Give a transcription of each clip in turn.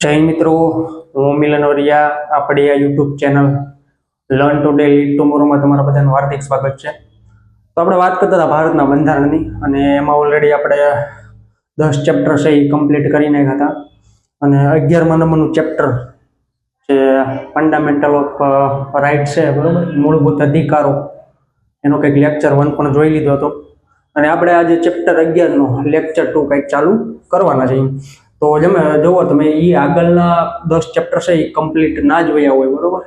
જય મિત્રો, હું મિલન વરિયા, આપણી આ YouTube channel learn today lead ટુમોરોમાં તમારા બધાનું હાર્દિક સ્વાગત છે. તો આપણે વાત કરતા હતા ભારતના બંધારણની અને એમાં ઓલરેડી આપણે દસ ચેપ્ટર છે એ કમ્પ્લીટ કરી નાખ્યા હતા. અને અગિયારમા નંબરનું ચેપ્ટર જે ફંડામેન્ટલ ઓફ રાઇટ છે, બરાબર? મૂળભૂત અધિકારો. એનો કંઈક લેક્ચર વન પણ જોઈ લીધો હતો. અને આપણે આજે ચેપ્ટર અગિયારનો લેક્ચર ટુ કંઈક ચાલુ કરવાના છે તો જમે, જુઓ તમે એ આગળના દસ ચેપ્ટર છે એ કમ્પ્લીટ ના જોયા હોય, બરોબર?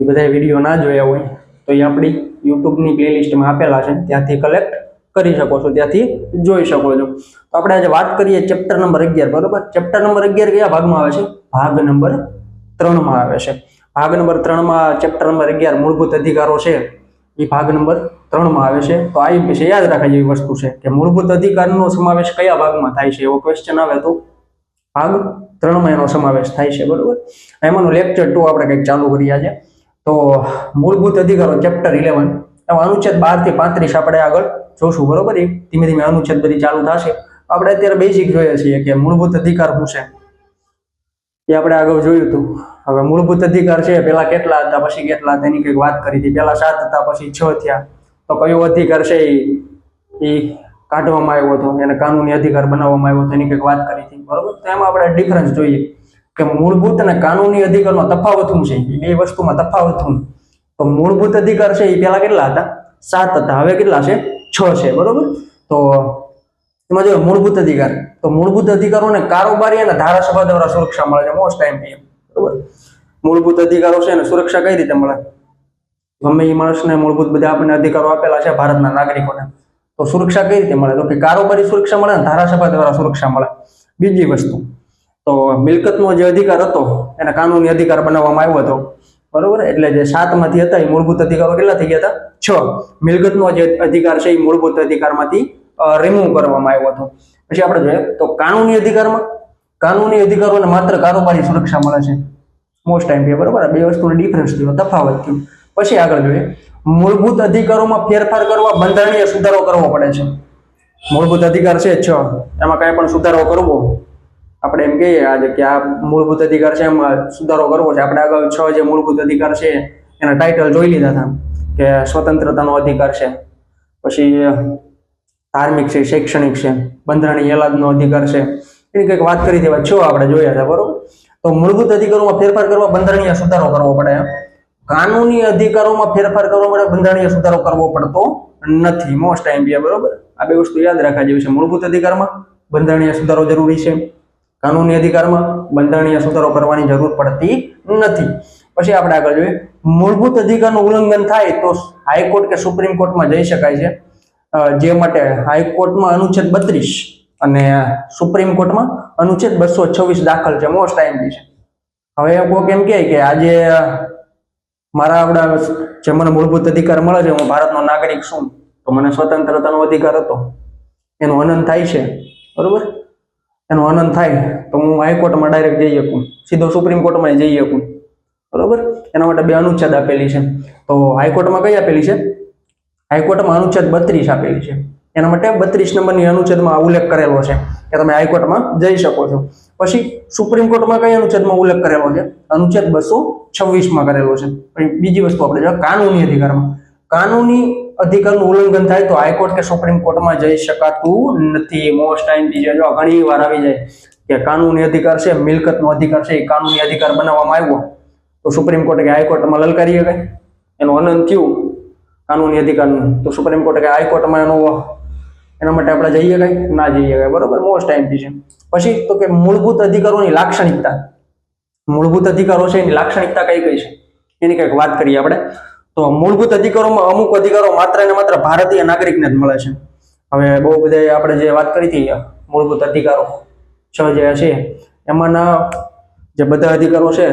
એ બધા વીડિયો ના જોયા હોય. તો એ આપણી યુટ્યુબની પ્લેલિસ્ટમાં આપેલા છે, ત્યાંથી કલેક્ટ કરી શકો છો, ત્યાંથી જોઈ શકો છો. તો આપણે આજે વાત કરીએ ચેપ્ટર નંબર અગિયાર, બરોબર? ચેપ્ટર નંબર અગિયાર કયા ભાગમાં આવે છે? ભાગ નંબર ત્રણમાં આવે છે. ભાગ નંબર ત્રણમાં ચેપ્ટર નંબર અગિયાર મૂળભૂત અધિકારો છે. એ ભાગ નંબર ત્રણમાં આવે છે. તો આ વિશે યાદ રાખવા જેવી વસ્તુ છે કે મૂળભૂત અધિકારનો સમાવેશ કયા ભાગમાં થાય છે, એવો ક્વેશ્ચન આવે તો. ભાગ ત્રણમાં એનો સમાવેશ થાય છે, બરોબર? એમાંનું લેક્ચર ટુ આપણે કંઈક ચાલુ કરીએ છે તો મૂળભૂત અધિકારો ચેપ્ટર ઇલેવન અનુચ્છેદ બારથી પાંત્રીસ આપણે આગળ જોશું, બરોબર? એ ધીમે ધીમે અનુચ્છેદ બધી ચાલુ થશે. આપણે અત્યારે બેઝિક જોઈએ છીએ કે મૂળભૂત અધિકાર શું છે? એ આપણે આગળ જોયું હતું. હવે મૂળભૂત અધિકાર છે, પેલા કેટલા હતા, પછી કેટલા હતા, એની કંઈક વાત કરી હતી. પેલા સાત હતા, પછી છ થયા. તો કયો અધિકાર છે એ કાઢવામાં આવ્યો હતો, એને કાનૂની અધિકાર બનાવવામાં આવ્યો હતો, એની કંઈક વાત કરી બરોબર? તો એમાં આપણે ડિફરન્સ જોઈએ કે મૂળભૂત અને કાનૂની અધિકારનો તફાવત શું છે? એ બે વસ્તુમાં તફાવત શું તો મૂળભૂત અધિકાર છે એ પેલા કેટલા હતા? સાત હતા. હવે કેટલા છે? છ છે. બરોબર? તો એમાં જો મૂળભૂત અધિકાર. તો મૂળભૂત અધિકારોને કારોબારી અને ધારાસભા દ્વારા સુરક્ષા મળે છે મોસ્ટ ટાઈમ એમ બરોબર? મૂળભૂત અધિકારો છે ને સુરક્ષા કઈ રીતે મળે? ગમે એ માણસને મૂળભૂત બધા આપણને અધિકારો આપેલા છે ભારતના નાગરિકોને. તો સુરક્ષા કઈ રીતે મળે? તો કે કારોબારી સુરક્ષા મળે ને ધારાસભા દ્વારા સુરક્ષા મળે. બીજી વસ્તુ. તો મિલકતનો જે અધિકાર હતો, એને કાનૂની અધિકાર બનાવવામાં આવ્યો હતો. બરોબર? એટલે જે સાતમાંથી હતા, એ મૂળભૂત અધિકારો કેટલા થઈ ગયા હતા? છ. મિલકતનો જે અધિકાર છે, એ મૂળભૂત અધિકારમાંથી રિમૂવ કરવામાં આવ્યો હતો. પછી આપણે જોઈએ, તો કાનૂની અધિકારમાં, કાનૂની અધિકારોને માત્ર કારોબારી સુરક્ષા મળે છે. મોસ્ટ ટાઈમ બરોબર? આ બે વસ્તુનો ડિફરન્સ થયો, તફાવત થયો. પછી આગળ જોઈએ, મૂળભૂત અધિકારોમાં ફેરફાર કરવા બંધારણીય સુધારો કરવો પડે છે. મૂળભૂત અધિકાર છે છ. એમાં કાંઈ પણ સુધારો કરવો? આપણે એમ કહીએ આજે કે આ મૂળભૂત અધિકાર છે, એમાં સુધારો કરવો છે. આપણે આગળ છ જે મૂળભૂત અધિકાર છે, એના ટાઇટલ જોઈ લીધા હતા કે સ્વતંત્રતાનો અધિકાર છે. પછી ધાર્મિક છે, શૈક્ષણિક છે, બંધારણીય એલાદનો અધિકાર છે. એની કંઈક વાત કરી દેવા છ આપણે જોયા હતા, બરોબર? તો મૂળભૂત અધિકારોમાં ફેરફાર કરવા, બંધારણીય સુધારો કરવો પડે. કાનૂની અધિકારોમાં ફેરફાર કરવા માટે બંધારણીય સુધારો કરવો પડતો નથી. મોસ્ટ ટાઈમ બરોબર? આ બે વસ્તુ યાદ રાખવા જેવી છે. મૂળભૂત અધિકારમાં બંધારણીય સુધારો જરૂરી છે. કાનૂની અધિકારમાં બંધારણીય સુધારો કરવાની જરૂર પડતી નથી. પછી આપણે આગળ જોઈએ. મૂળભૂત અધિકારનું ઉલ્લંઘન થાય તો હાઈકોર્ટ કે સુપ્રીમ કોર્ટમાં જઈ શકાય છે. જે માટે હાઈકોર્ટમાં અનુચ્છેદ બત્રીસ અને સુપ્રીમ કોર્ટમાં અનુચ્છેદ બસો છવ્વીસ દાખલ છે. મોસ્ટ ટાઈમ છે. હવે કોઈક એમ કે આજે મારા આપણા જે મને મૂળભૂત અધિકાર મળે છે, હું ભારતનો નાગરિક છું, તો મને સ્વતંત્રતાનો અધિકાર હતો. એનો હનન થાય છે, બરોબર? એનો હનન થાય, તો હું હાઈકોર્ટમાં ડાયરેક્ટ જઈ શકું, સીધો સુપ્રીમ કોર્ટમાં જઈ શકું, બરોબર? એના માટે બે અનુચ્છેદ આપેલી છે. તો હાઈકોર્ટમાં કઈ આપેલી છે? હાઈકોર્ટમાં અનુચ્છેદ બત્રીસ આપેલી છે. એના માટે બત્રીસ નંબરની અનુચ્છેદમાં ઉલ્લેખ કરેલો છે કે તમે હાઈકોર્ટમાં જઈ શકો છો. પછી સુપ્રીમ કોર્ટમાં કઈ અનુચ્છેદમાં ઉલ્લેખ કરેલો છે? અનુચ્છેદ બસો છવ્વીસમાં કરેલો છે. બીજી વસ્તુ આપણે જોઈએ કાનૂની અધિકારમાં. કાનૂની અધિકારનું ઉલ્લંઘન થાય તો હાઈકોર્ટ કે સુપ્રીમ કોર્ટમાં જઈ શકાતું નથી. મોસ્ટ ટાઈમ બીજા જો ઘણી વાર આવી જાય કે કાનૂની અધિકાર છે, મિલકતનો અધિકાર છે, એ કાનૂની અધિકાર બનાવવામાં આવ્યો તો સુપ્રીમ કોર્ટે કે હાઈકોર્ટમાં લલકારી શકાય. એનું અનંત થયું કાનૂની અધિકારનું. તો સુપ્રીમ કોર્ટે કે હાઈકોર્ટમાં એનો એના માટે આપણે જઈએ કઈ ના જઈએ કઈ બરોબર? મોસ્ટ ટાઈમથી છે. પછી તો કે મૂળભૂત અધિકારોની લાક્ષણિકતા. મૂળભૂત અધિકારો છે, એની લાક્ષણિકતા કઈ કઈ છે? એની કંઈક વાત કરીએ આપણે. તો મૂળભૂત અધિકારોમાં અમુક અધિકારો માત્ર ને માત્ર ભારતીય નાગરિકને જ મળે છે. હવે બહુ બધા આપણે જે વાત કરી હતી, મૂળભૂત અધિકારો, છ જે છે, એમાંના જે બધા અધિકારો છે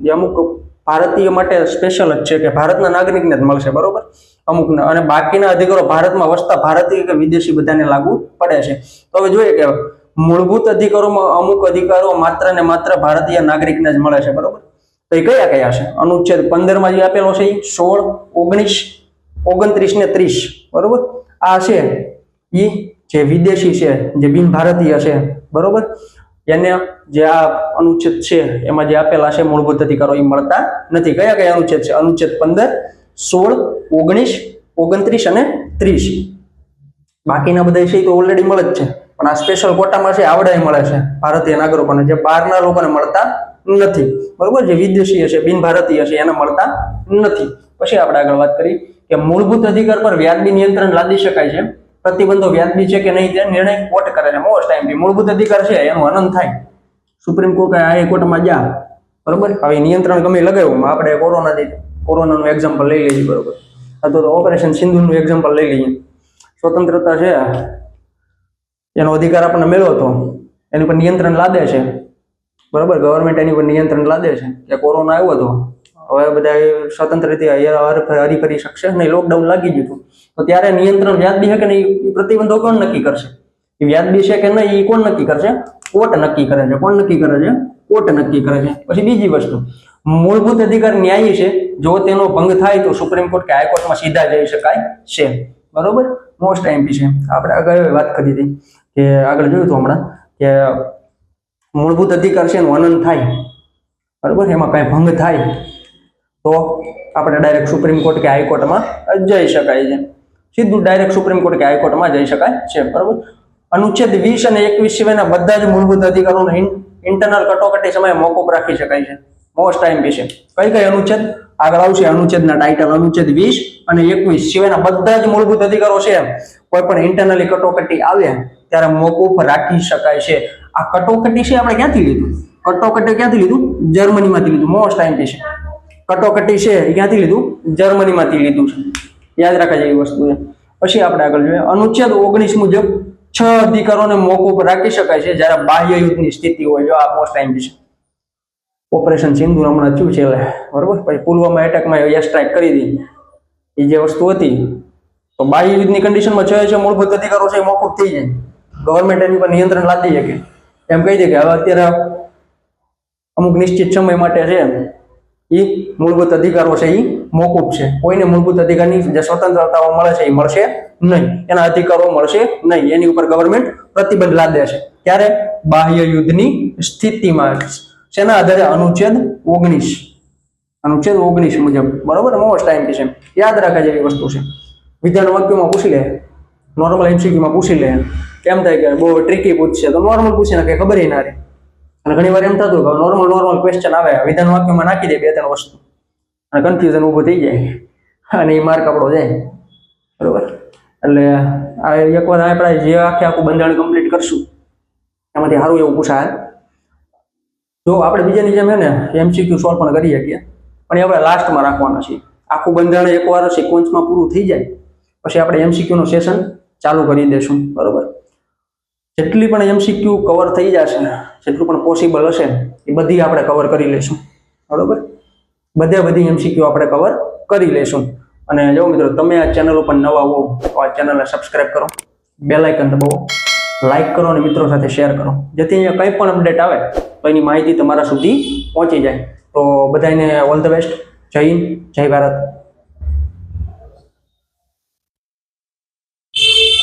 જે અમુક ભારતીય માટે સ્પેશિયલ જ છે કે ભારતના નાગરિકને જ મળશે, બરોબર? અમુકના અને બાકીના અધિકારો ભારતમાં વસતા ભારતીય કે વિદેશી બધાને લાગુ પડે છે. તો હવે જોઈએ કે મૂળભૂત અધિકારોમાં અમુક અધિકારો માત્ર ને માત્ર ભારતીય નાગરિકને જ મળે છે, બરોબર? તો એ કયા કયા છે? અનુચ્છેદ પંદરમાં જે આપેલો છે એ સોળ, ઓગણીસ, ઓગણત્રીસ ને ત્રીસ, બરોબર? આ છે એ જે વિદેશી છે, જે બિન ભારતીય છે, બરોબર? એને જે આ અનુચ્છેદ છે, એમાં જે આપેલા છે, મૂળભૂત અધિકારો એ મળતા નથી. કયા કયા અનુચ્છેદ છે? અનુચ્છેદ પંદર, સોળ, ઓગણીસ, ઓગણત્રીસ અને ત્રીસ. બાકીના બધા છે એ તો ઓલરેડી મળે જ છે. પણ આ સ્પેશિયલ કોટામાં છે આવડે મળે છે. ભારતીય નાગરિકોને જે બહારના લોકોને મળતા નથી. બરોબર? જે વિદેશીય છે, બિન ભારતીય છે, એને મળતા નથી. પછી આપણે આગળ વાત કરી કે મૂળભૂત અધિકાર પર વ્યાજબી નિયંત્રણ લાદી શકાય છે. પ્રતિબંધો વ્યાજબી છે કે નહીં તે નિર્ણય કોર્ટ કરે છે. મોસ્ટ ટાઈમ મૂળભૂત અધિકાર છે, એનું હનન થાય. સુપ્રીમ કોર્ટ હાઈ કોર્ટમાં જા. બરોબર? હવે નિયંત્રણ ગમે લગાવ્યું આપણે કોરોના કોરોનાનું એક્ઝામ્પલ લઈ લઈએ બરોબર. અથવા તો ઓપરેશન સિંધુનું એક્ઝામ્પલ લઈ લઈએ. સ્વતંત્રતા છે. એનો અધિકાર આપણને મેળવ્યો હતો એની પર નિયંત્રણ લાદે છે. બરોબર? ગવર્મેન્ટ એની પર નિયંત્રણ લાદે છે કે કોરોના આવ્યો હતો હવે બધા સ્વતંત્ર રીતે હરી- હરીફરી શકશે નહીં. લોકડાઉન લાગી ગયું હતું. તો ત્યારે નિયંત્રણ વ્યાજબી છે કે નહીં? એ પ્રતિબંધો કોણ નક્કી કરશે? એ વ્યાજબી છે કે નહીં, એ કોણ નક્કી કરશે? કોર્ટ નક્કી કરે છે. કોણ નક્કી કરે છે? કોર્ટ નક્કી કરે છે. પછી બીજી વસ્તુ. મૂળભૂત અધિકાર ન્યાયી છે. જો તેનો ભંગ થાય તો સુપ્રીમ કોર્ટ કે હાઈકોર્ટમાં સીધા જઈ શકાય છે. બરોબર? મોસ્ટ એમપી છે. આપણે આગળ વાત કરી હતી કે આગળ જોયું હતું હમણાં કે મૂળભૂત અધિકાર છે એનું અનંત થાય. બરોબર? એમાં કાંઈ ભંગ થાય તો આપણે ડાયરેક્ટ સુપ્રીમ કોર્ટ કે હાઈકોર્ટમાં જઈ શકાય છે. સીધું ડાયરેક્ટ સુપ્રીમ કોર્ટ કે હાઈકોર્ટમાં જઈ શકાય છે, બરોબર? અનુચ્છેદ વીસ અને એકવીસ સિવાયના બધા જ મૂળભૂત અધિકારોનો ઇન્ટરનલ કટોકટી સમયે મોકૂફ રાખી શકાય છે. મોસ્ટ ટાઈમ વિશે કઈ કઈ અનુચ્છેદ? આગળ આવશે અનુચ્છેદના ટાઇટલ અનુચ્છેદ વીસ અને એકવીસ સિવાયના બધા જ મૂળભૂત અધિકારો છે. કોઈ પણ ઇન્ટરનલી કટોકટી આવે ત્યારે મોકૂફ રાખી શકાય છે. આ કટોકટી છે આપણે ક્યાંથી લીધું? કટોકટી ક્યાંથી લીધું? જર્મનીમાંથી લીધું. મોસ્ટ ટાઈમ છે. કટોકટી છે ક્યાંથી લીધું? જર્મનીમાંથી લીધું છે. યાદ રાખવા જેવી વસ્તુ છે પછી આપણે આગળ જોઈએ. અનુચ્છેદ ઓગણીસ મુજબ છ અધિકારોને મોકૂફ રાખી શકાય છે જ્યારે બાહ્ય યુદ્ધની સ્થિતિ હોય, જો આ મોસ્ટ ટાઈમ છે. ઓપરેશન સિંધુ હમણાં થયું છે બરોબર? પછી પુલવામા એટેકમાં એર સ્ટ્રાઇક કરી હતી. એ જે વસ્તુ હતી, તો બાહ્ય યુદ્ધની કન્ડિશનમાં છ છે મૂળભૂત અધિકારો છે એ મોકૂફ થઈ જાય. ગવર્મેન્ટ એની પર નિયંત્રણ લાદી શકે. એમ કહી દે કે હવે અત્યારે અમુક નિશ્ચિત સમય માટે છે એ મૂળભૂત અધિકારો છે એ મોકૂફ છે. કોઈને મૂળભૂત અધિકારની જે સ્વતંત્રતાઓ મળે છે એ મળશે નહીં. એના અધિકારો મળશે નહીં. એની ઉપર ગવર્મેન્ટ પ્રતિબંધ લાદે છે. ત્યારે બાહ્ય યુદ્ધની સ્થિતિમાં શેના આધારે અનુચ્છેદ ઓગણીસ? અનુચ્છેદ ઓગણીસ મુજબ. બરોબર? મોસ્ટ ટાઈમ છે યાદ રાખવા જેવી વસ્તુ છે. વિધાન વાક્યમાં પૂછી લે. નોર્મલ એમસીક્યુમાં પૂછી લે. કેમ થાય કે બહુ ટ્રીકી પૂછશે તો નોર્મલ પૂછી નાખે ખબર ના રહે. અને ઘણી વાર એમ થતું કે નોર્મલ નોર્મલ ક્વેશ્ચન આવે, વિધાન વાક્યમાં નાખી દે બે ત્રણ વસ્તુ. અને કન્ફ્યુઝન ઊભું થઈ જાય. અને એ માર્ક આપણો જાય. બરોબર? એટલે આ એકવાર આપણે જે આખે આખું બંધારણ કમ્પ્લીટ કરશું, એમાંથી સારું એવું પૂછાય. જો આપણે બીજાની જેમ ને એમસીક્યુ સોલ્વ પણ કરી શકીએ. પણ એ આપણે લાસ્ટમાં રાખવાના છીએ. આખું બંધારણ એકવાર સિક્વન્સમાં પૂરું થઈ જાય. પછી આપણે એમસીક્યુનું સેશન ચાલુ કરી દઈશું બરોબર? જેટલી પણ એમસીક્યુ કવર થઈ જશે, જેટલું પણ પોસિબલ હશે, એ બધી આપણે કવર કરી લઈશું. બરોબર? બધે બધી એમસીક્યુ આપણે કવર કરી લઈશું. અને જો મિત્રો, તમે આ ચેનલ ઉપર નવા હો, તો આ ચેનલને સબસ્ક્રાઇબ કરો. બેલ આઇકન દબાવો. લાઇક કરો અને મિત્રો સાથે શેર કરો. જેથી અહીંયા કંઈ પણ અપડેટ આવે, તો એની માહિતી તમારા સુધી પહોંચી જાય. તો બધાને ઓલ ધ બેસ્ટ જય હિન્દ, જય ભારત.